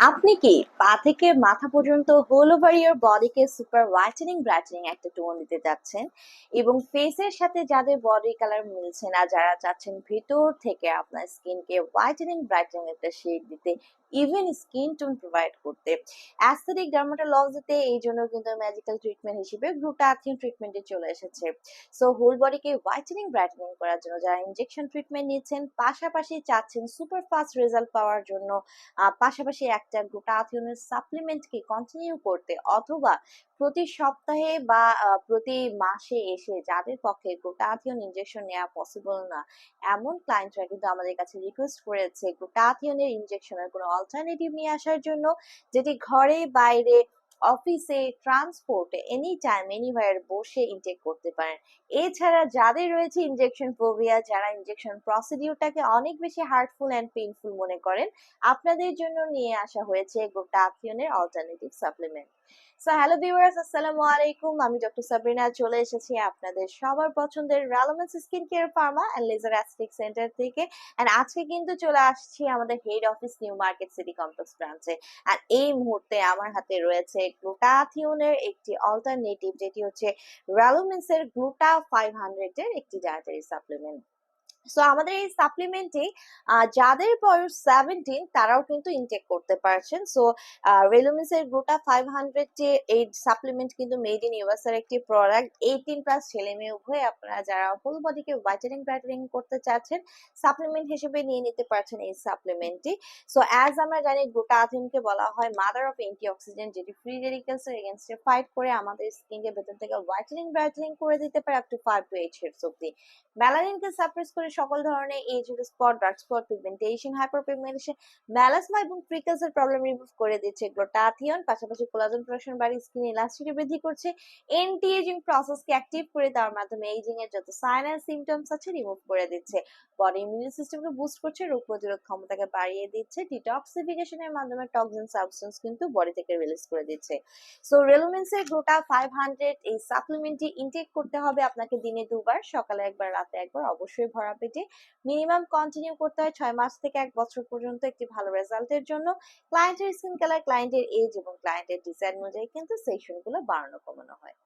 আপনি কি পা থেকে মাথা পর্যন্ত হোল ওভার ইয়োর বডিকে সুপার হোয়াইটেনিং ব্রাইটেনিং একটা টোন দিতে যাচ্ছেন এবং ফেসের সাথে যাদের বডি কালার মিলছে না, যারা চাচ্ছেন ভিতর থেকে আপনার স্কিনকে হোয়াইটেনিং ব্রাইটেনিং একটা শেড দিতে ইভেন স্কিন টোন প্রোভাইড করতে। অ্যাস্থেটিক ডার্মাটোলজিতে এই জন্য কিন্তু ম্যাজিক্যাল ট্রিটমেন্ট হিসেবে গ্লুটাথিন ট্রিটমেন্টে চলে এসেছে। সো হোল বডিকে হোয়াইটেনিং ব্রাইটেনিং করার জন্য যারা ইনজেকশন ট্রিটমেন্ট নিচ্ছেন, পাশাপাশি চাচ্ছেন সুপার ফাস্ট রেজাল্ট পাওয়ার জন্য পাশাপাশি একটা গ্লুটাথিয়নের সাপ্লিমেন্টকে কন্টিনিউ করতে অথবা প্রতি সপ্তাহে বা প্রতি মাসে এসে যাদের পক্ষে গ্লুটাথিয়ন ইনজেকশন নেওয়া পসিবল না, এমন ক্লায়েন্টরা কিন্তু আমাদের কাছে রিকোয়েস্ট করেছে গ্লুটাথিয়নের ইনজেকশনের কোনো অল্টারনেটিভ নিয়ে আসার জন্য যেটি ঘরে, বাইরে অফিসে ট্রান্সপোর্টে এনি টাইম এনিওয়ার বসে ইনটেক করতে পারেন। এছাড়া যাদের রয়েছে ইনজেকশন ফোবিয়া যারা ইনজেকশন প্রসিডিউরটাকে অনেক বেশি হার্টফুল অ্যান্ড পেইনফুল মনে করেন, আপনাদের জন্য নিয়ে আসা হয়েছে গ্লুটাথিয়নের alternative supplement so hello viewers আসসালামু আলাইকুম আমি ডক্টর সাবরিনা চলে এসেছি আপনাদের সবার পছন্দের Relumens skin care pharma and laser aesthetic centre থেকে। এন্ড আজকে কিন্তু চলে আসছি আমাদের head office New Market City Complex ব্রাঞ্চে আর এই মুহূর্তে আমার হাতে রয়েছে গ্লুটাথিয়নের একটি অল্টারনেটিভ যেটি হচ্ছে রেলোমেন্সের গ্লুটা ফাইভ হান্ড্রেড এর একটি ডায়েটারি সাপ্লিমেন্ট সো আমাদের এই সাপ্লিমেন্টে যাদের বয়স সেভেন্টিন তারাও কিন্তু ইনটেক করতে পারছেন। সো রেলুমিসের গ্লুটা ফাইভ হান্ড্রেড এই সাপ্লিমেন্ট কিন্তু মেড ইন ইউএস একটি প্রোডাক্ট এইটিন প্লাস ছেলে মেয়ে উভয় আপনারা যারা হোল বডিকে হোয়াইটেনিং ব্রাইটেনিং করতে চাচ্ছেন সাপ্লিমেন্ট হিসেবে নিয়ে নিতে পারছেন এই সাপ্লিমেন্টটি সো অ্যাজ আমরা জানি গ্লুটাথিনকে বলা হয় মাদার অফ অ্যান্টি অক্সিডেন্ট যেটি ফ্রি রেডিকেলস এর এগেনস্টে ফাইট করে আমাদের স্কিনকে ভেতর থেকে হোয়াইটেনিং ব্রাইটেনিং করে দিতে পারে up to five to eight shades অব্দি মেলানিনকে সাপ্রেস করে সকল ধরনের age spot dark spot pigmentation hyper pigmentation melasma এবং ফ্রিকলস এর প্রবলেম রিমুভ করে দিচ্ছে। গ্লুটাথিয়ন পাশাপাশি কোলাজেন প্রোডাকশন বাড়ি স্কিন ইলাস্টিসিটি বৃদ্ধি করছে। এন্টি এজিং প্রসেসকে অ্যাক্টিভ করে দেওয়ার মাধ্যমে এজিং এর যত সাইন এন্ড সিমটমস আছে রিমুভ করে দিচ্ছে। বডি ইমিউন সিস্টেমকে বুস্ট করছে, রোগ প্রতিরোধ ক্ষমতাকে বাড়িয়ে দিচ্ছে। ডিটক্সিফিকেশনের মাধ্যমে টক্সিন সাবস্টেন্স কিন্তু বডি থেকে রিলিজ করে দিচ্ছে। সো রেলুমেন্সের গ্লুটা ফাইভ হান্ড্রেড এই সাপ্লিমেন্টটি ইনটেক করতে হবে আপনাকে দিনে দুবার, সকালে একবার, রাতে একবার, অবশ্যই ভরা পেটে মিনিমাম কন্টিনিউ করতে হয় ছয় মাস থেকে এক বছর পর্যন্ত একটি ভালো রেজাল্টের জন্য। ক্লায়েন্টের স্কিন কালার ক্লায়েন্টের এজ এবং ক্লায়েন্টের ডিজাইন অনুযায়ী কিন্তু সেকশনগুলো বাড়ানো কমানো হয়।